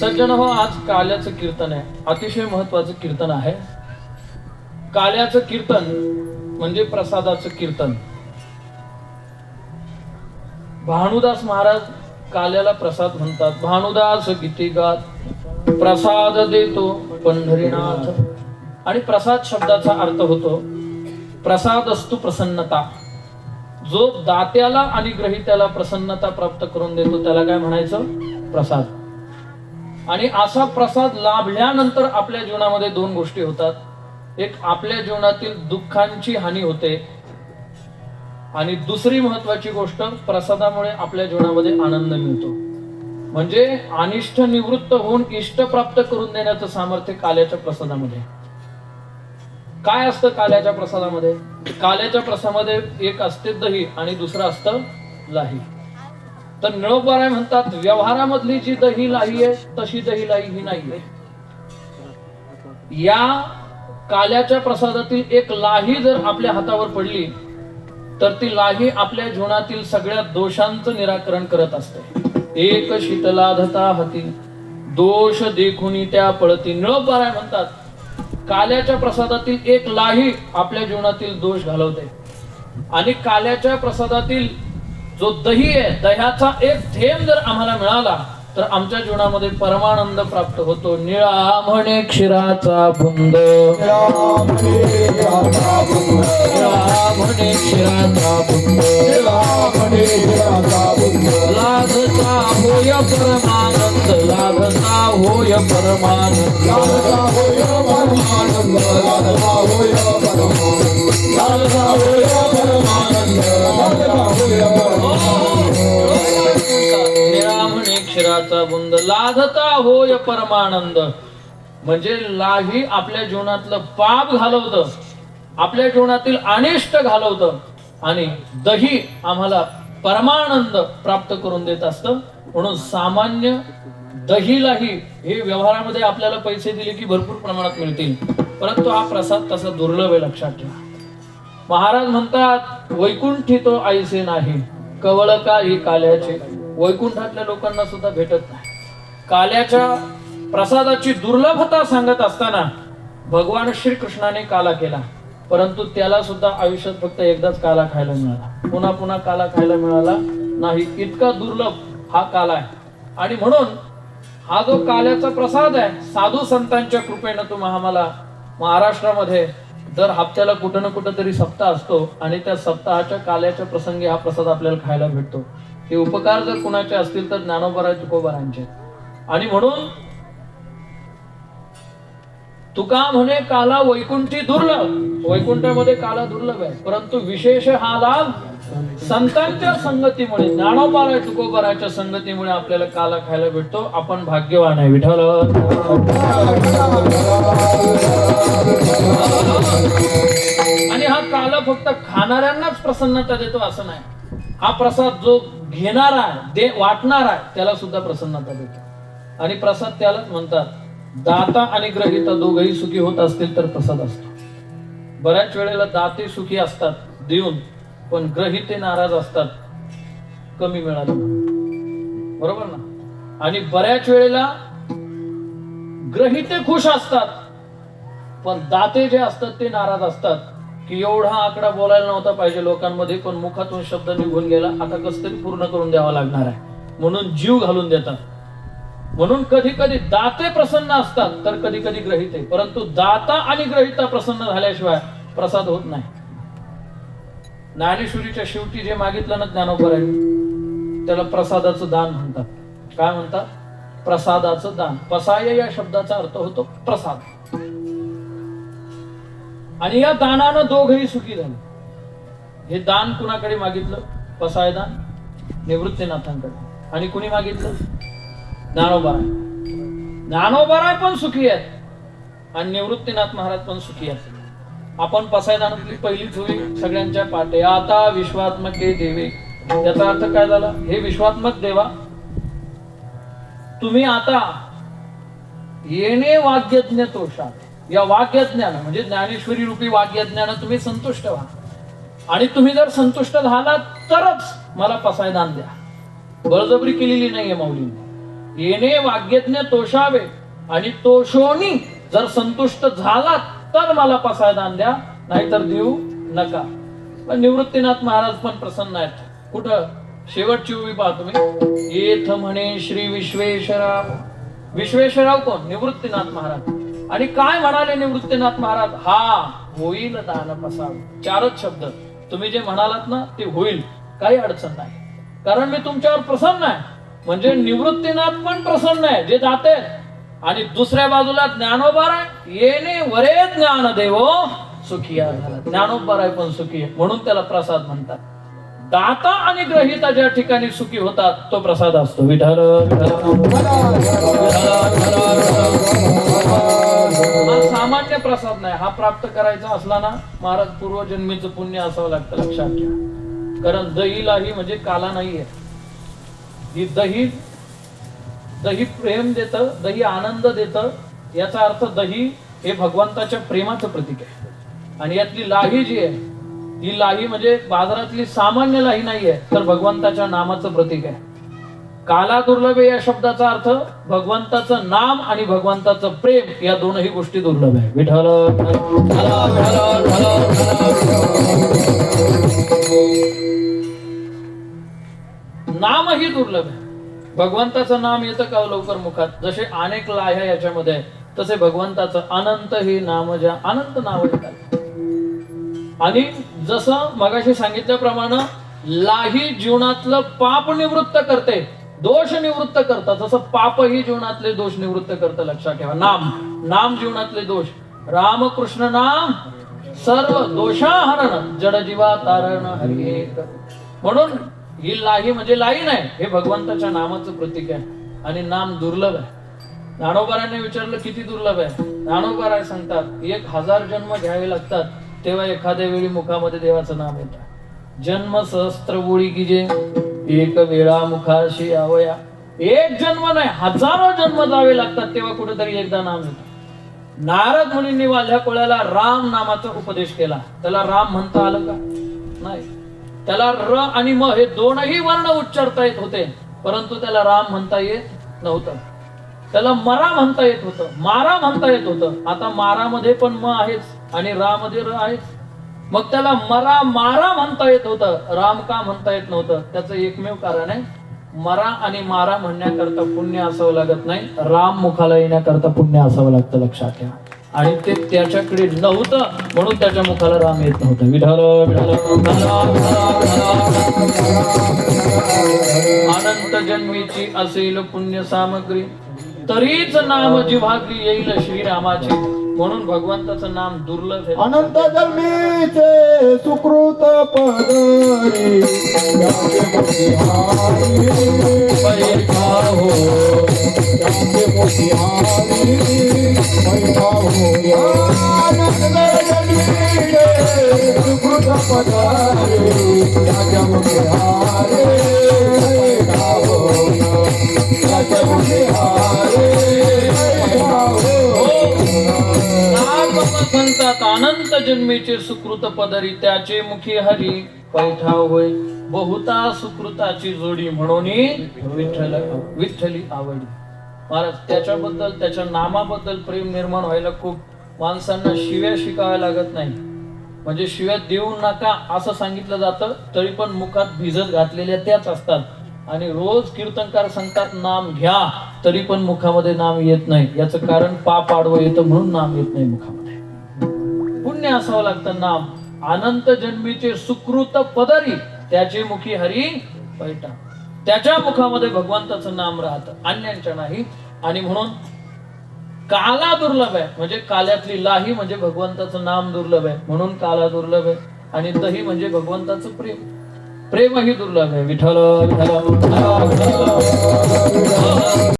सज्जन हो आज काल्याचं कीर्तन आहे. अतिशय महत्वाचं कीर्तन आहे. काल्याचं कीर्तन म्हणजे प्रसादाचं कीर्तन. भानुदास महाराज काल्याला प्रसाद म्हणतात. भानुदास गीती गात प्रसाद देतो पंढरीनाथ. आणि प्रसाद शब्दाचा अर्थ होतो प्रसाद असतो प्रसन्नता. जो दात्याला आणि ग्रहित्याला प्रसन्नता प्राप्त करून देतो त्याला काय म्हणायचं? प्रसाद. आणि असा प्रसाद लाभल्यानंतर आपल्या जीवनामध्ये दोन गोष्टी होतात. एक आपल्या जीवनातील दुःखांची हानी होते. आणि दुसरी महत्वाची गोष्ट प्रसादामुळे आपल्या जीवनामध्ये आनंद मिळतो. म्हणजे अनिष्ट निवृत्त होऊन इष्ट प्राप्त करून देण्याचं सामर्थ्य काल्याच्या प्रसादामध्ये. काय असतं काल्याच्या प्रसादामध्ये? काल्याच्या प्रसादामध्ये एक असते दही आणि दुसरं असतं लाही. तर नळोबाराय म्हणतात व्यवहारामधली जी दही लाही आहे तशी दही लाही ही नाही या काल्याच्या प्रसादातील एक लाही जर आपल्या हातावर पडली तर ती लाही आपल्या जीवनातील सगळ्या दोषांचं निराकरण करत असते. एक शीतलाधता हती दोष देखुनी त्या पळती. नळोबाराय म्हणतात काल्याच्या प्रसादातील एक लाही आपल्या जीवनातील दोष घालवते. आणि काल्याच्या प्रसादातील जो दही आहे दह्याचा एक थेंब जर आम्हाला मिळाला तर आमच्या जीवनामध्ये परमानंद प्राप्त होतो. निळा म्हणे क्षीराचा बुंद. निळा म्हणे क्षीराचा बुंद. लाभता होय परमानंद. लाभता होय परमानंद निळा म्हणे क्षीराचा बुंद लाधता होय परमानंद. म्हणजे लाही आपल्या जीवनातलं पाप घालवतं. आपल्या जीवनातील अनिष्ट घालवतं. आणि दही आम्हाला परमानंद प्राप्त करून देत असतं. म्हणून सामान्य दहीलाही हे व्यवहारामध्ये आपल्याला पैसे दिले की भरपूर प्रमाणात मिळतील. परंतु हा प्रसाद तसा दुर्लभ आहे लक्षात ठेवा. महाराज म्हणतात वैकुंठी तो आईसे नाही कवळ ही काल्याचे. वैकुंठातल्या लोकांना सुद्धा भेटत नाही. काल्याच्या प्रसादाची दुर्लभता सांगत असताना भगवान श्रीकृष्णाने काला केला. परंतु त्याला सुद्धा आयुष्यात फक्त एकदाच काला खायला मिळाला. पुन्हा पुन्हा काला खायला मिळाला नाही. इतका दुर्लभ हा काल आहे. आणि म्हणून हा जो काल्याचा प्रसाद आहे साधू संतांच्या कृपेनं तुम्हा आम्हाला महाराष्ट्रामध्ये दर हप्त्याला कुठं ना कुठं तरी सप्ताह असतो आणि त्या सप्ताहाच्या काल्याच्या प्रसंगी हा प्रसाद आपल्याला खायला भेटतो. हे उपकार जर कुणाचे असतील तर ज्ञानोबरा तुकोबारांचे आणि म्हणून तुका म्हणे काला वैकुंठी दुर्लभ. वैकुंठामध्ये काला दुर्लभ आहे. परंतु विशेष हा लाभ संतांच्या संगतीमुळे ज्ञानोबाराय तुकोबाराच्या संगतीमुळे आपल्याला काला खायला भेटतो. आपण भाग्यवान आहे विठ्ठल. आणि हा काला फक्त खाणाऱ्यांनाच प्रसन्नता देतो असं नाही. हा प्रसाद जो घेणारा आहे दे वाटणार आहे त्याला सुद्धा प्रसन्नता देतो. आणि प्रसाद त्यालाच म्हणतात दाता आणि ग्रहिता दोघही सुखी होत असतील तर प्रसाद असतो. बऱ्याच वेळेला दाते सुखी असतात देऊन पण ग्रहिते नाराज असतात कमी मिळालं. बरोबर ना? आणि बऱ्याच वेळेला ग्रहिते खुश असतात पण दाते जे असतात ते नाराज असतात की एवढा आकडा बोलायला नव्हता पाहिजे लोकांमध्ये पण मुखातून शब्द निघून गेला आता कस तरी पूर्ण करून द्यावा लागणार आहे. म्हणून जीव घालून देतात. म्हणून कधी कधी दाते प्रसन्न असतात तर कधी कधी ग्रहिते. परंतु दाता आणि ग्रहिता प्रसन्न झाल्याशिवाय प्रसाद होत नाही. ज्ञानेश्वरीच्या शेवटी जे मागितलं ना ज्ञानोबर आहे त्याला प्रसादाचं दान म्हणतात. काय म्हणतात? प्रसादाचं दान. पसाय या शब्दाचा अर्थ होतो प्रसाद. आणि या दानानं दोघही सुखी झाले. हे दान कुणाकडे मागितलं? पसाय दान. निवृत्तीनाथांकडे. आणि कुणी मागितलं? ज्ञानोबाराय ज्ञानोबाराय पण सुखी आहेत. आणि निवृत्तीनाथ महाराज पण सुखी आहेत. आपण पसायदानातली पहिलीच होळी सगळ्यांच्या पाटे आता विश्वात्मके देवे. याचा अर्थ काय झाला? हे विश्वात्मक देवा तुम्ही आता येणे वाग्यज्ञ तोषात या वाग्यज्ञान म्हणजे ज्ञानेश्वरी रूपी वाग्यज्ञान तुम्ही संतुष्ट व्हा. आणि तुम्ही जर संतुष्ट झालात तरच मला पसायदान द्या. बळजबरी केलेली नाहीये माऊलीने. येणे वाग्यज्ञ तोषावे आणि तोषोनी जर संतुष्ट झालात तर मला पसायदान द्या नाहीतर देऊ नका. पण निवृत्तीनाथ महाराज पण प्रसन्न आहेत. कुठं? शेवटची उभी पहा तुम्ही. येथ म्हणे श्री विश्वेश्वराव. विश्वेश्वराव कोण? निवृत्तीनाथ महाराज. आणि काय म्हणाले निवृत्तीनाथ महाराज? हा होईल दान पसाव. चारच शब्द. तुम्ही जे म्हणालात ना ते होईल. काही अडचण नाही. कारण मी तुमच्यावर प्रसन्न आहे. म्हणजे निवृत्तीनाथ पण प्रसन्न आहे. जे जाते आणि दुसऱ्या बाजूला ज्ञानोबार आहे येणे वरे ज्ञान देवो सुखी झाला ज्ञानोबार आहे पण सुखी आहे. म्हणून त्याला प्रसाद म्हणतात. दाता आणि ग्रहिता ज्या ठिकाणी सुखी होतात तो प्रसाद असतो. विठ्ठल सामान्य प्रसाद नाही. हा प्राप्त करायचा असला ना महाराज पूर्वजन्मीचं पुण्य असावं लागतं. लक्षात घ्या. कारण दहीलाही म्हणजे काला नाहीये. ही दही दही प्रेम देत दही आनंद देत. याचा अर्थ दही हे भगवंताच्या प्रेमाचं प्रतीक आहे. आणि यातली लाही जी आहे ही लाही म्हणजे बाजारातली सामान्य लाही नाहीये तर भगवंताच्या नामाचं प्रतीक आहे. काला दुर्लभ आहे या शब्दाचा अर्थ भगवंताचं नाम आणि भगवंताचं प्रेम या दोनही गोष्टी दुर्लभ आहे विठ्ठल नाम ही नामही दुर्लभ आहे. भगवंताचं नाम येतं का हो लवकर मुखात? जसे अनेक लाह्या याच्यामध्ये आहे, तसे भगवंताचं अनंत हे नाम ज्या अनंत नाव येतात. आणि जसं मगाशी सांगितल्याप्रमाणे लाही जीवनातलं पाप निवृत्त करते दोष निवृत्त करतात. पाप पापही जीवनातले दोष निवृत्त करतं लक्षात ठेवा. नाम नाम जीवनातले दोष. रामकृष्ण नाम सर्व दोषाहरण जडजीवा तारण हरी एक म्हणून ही लाही म्हणजे लाही नाही हे भगवंताच्या नामाचं प्रतीक आहे. आणि नाम दुर्लभ आहे. ज्ञानोबाराने विचारलं किती दुर्लभ आहे? ज्ञानोबाराय सांगतात एक हजार जन्म घ्यावे लागतात तेव्हा एखाद्या वेळी मुखामध्ये देवाचं नाम येतं. जन्म सहस्त्र बोळी की जे एक वेळा मुखाशी आवया. एक जन्म नाही हजारो जन्म जावे लागतात तेव्हा कुठेतरी एकदा नाम येतं. नारद मुनींनी वाल्या कोळ्याला राम नामाचा उपदेश केला. त्याला राम म्हणता आलं का? नाही. त्याला र आणि म हे दोनही वर्ण उच्चारता येत होते. परंतु त्याला राम म्हणता येत नव्हतं. त्याला मरा म्हणता येत होतं. मारा म्हणता येत होतं. आता मारामध्ये पण म आहेच आणि रा मध्ये र आहेच. मग त्याला मरा मारा म्हणता येत होतं. राम का म्हणता येत नव्हतं? त्याचं एकमेव कारण आहे मरा आणि मारा म्हणण्याकरता पुण्य असावं लागत नाही. राम मुखाला येण्याकरता पुण्य असावं लागतं. लक्षात घ्या आणि ते त्याच्याकडे नव्हतं म्हणून त्याच्या मुखाला राम येत नव्हतं. विढाल विठाल अनंत जन्मीची असेल पुण्य सामग्री तरीच नाम जिव्हाग्री येईल श्रीरामाची. म्हणून भगवंताचं नाम दुर्लभ आहे. अनंत जन्मीचे सुकृत पदरी. सुकृत मोतिहारी राजा नाम अनंत जन्मीचे सुकृत पदरी त्याचे मुखी हरी पैठाव होय. बहुता सुकृताची जोडी म्हणून विठ्ठल विठ्ठली आवडली. महाराज त्याच्याबद्दल त्याच्या नामाबद्दल प्रेम निर्माण व्हायला खूप माणसांना शिव्या शिकाव्या लागत नाही. म्हणजे शिव्या देऊ नका असं सांगितलं जातं तरी पण मुखात भिजत घातलेल्या त्याच असतात. आणि रोज कीर्तनकार सांगतात नाम घ्या तरी पण मुखामध्ये नाम येत नाही. याचं कारण पाप आडवं येतं म्हणून नाम येत नाही मुखामध्ये. असावं लागतं नाम. अनंत जन्मीचे सुकृत पदरी त्याचे मुखी हरी पैठा त्याच्या मुखामध्ये भगवंताचं नाम राहतं अन्यांच्या नाही. आणि म्हणून काला दुर्लभ आहे म्हणजे काल्यातली लाही म्हणजे भगवंताचं नाम दुर्लभ आहे. म्हणून काला दुर्लभ आहे आणि दही म्हणजे भगवंताचं प्रेम. प्रेमही दुर्लभ आहे. विठ्ठल, विठ्ठल.